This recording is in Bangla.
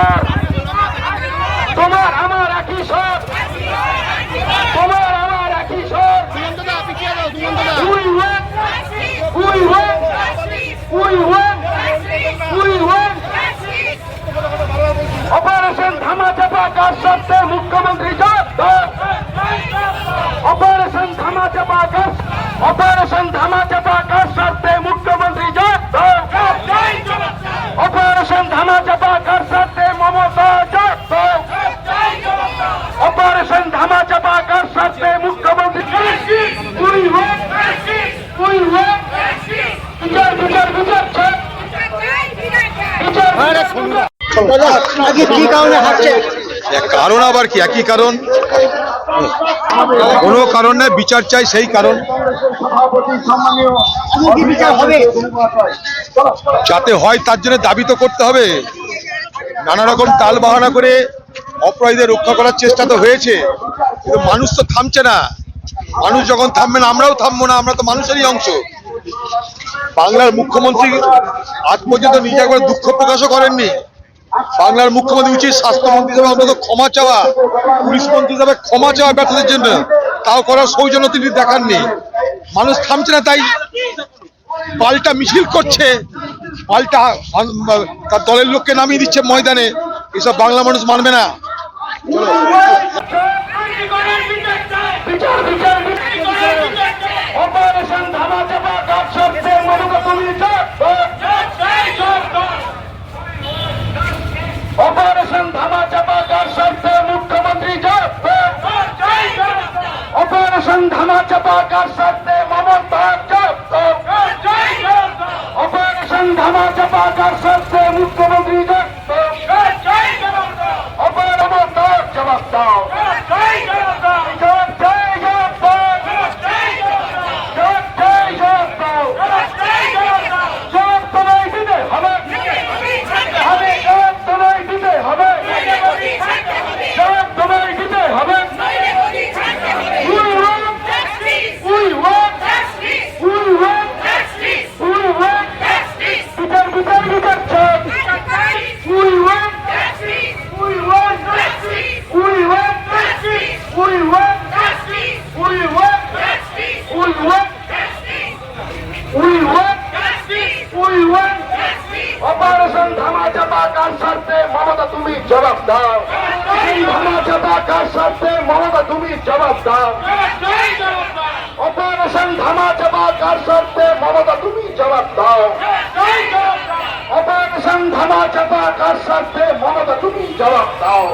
স্বর তোমার আমার একই স্বর তোমার আমার একই স্বর we want we want we want we want operation ধামাচাপা কাজ সত্ত্বে মুখ্যমন্ত্রী। অপারেশন ধামাচাপা কাজ অপারেশন ধামাচাপা কাজ সত্ত্বে আসেন ধামা চাপা কার সাথে মুখ্যমন্ত্রী তুই কারণ আবার কি? একই কারণ? কোনো কারণে বিচার চাই সেই কারণ। যাতে হয় তার জন্য দাবি তো করতে হবে। নানা রকম তাল বাহানা করে অপরাধীদের রক্ষা করার চেষ্টা তো হয়েছে, কিন্তু মানুষ তো থামছে না। মানুষ যখন থামবে না আমরাও থামবো না, আমরা তো মানুষেরই অংশ। বাংলার মুখ্যমন্ত্রী আজ পর্যন্ত নিজে একবার দুঃখ প্রকাশও করেননি। বাংলার মুখ্যমন্ত্রী উচিত স্বাস্থ্যমন্ত্রী হিসেবে অন্তত ক্ষমা চাওয়া পুলিশ মন্ত্রী হিসাবে ক্ষমা চাওয়া ব্যর্থদের জন্য। তাও করার সৌজন্য তিনি দেখাননি। মানুষ থামছে না তাই পাল্টা মিছিল করছে, পাল্টা তার দলের লোককে নামিয়ে দিচ্ছে ময়দানে। এসব বাংলা মানুষ মানবে না। অপারেশন ধামা চাপা কাজ সত্যি মমতা তুমি অপারেশন ধামা চাপা কাজ সত্যি মুখ্যমন্ত্রী অপারেশন ধামা চাপা কাজ সত্যি মমতা অপারেশন ধামা Natal. দাও। এই ধামাচাপা কার স্বার্থে মমতা তুমি জবাব দাও। অপারেশন ধামাচাপা কার স্বার্থে মমতা তুমি জবাব দাও। অপারেশন জবাব দাও।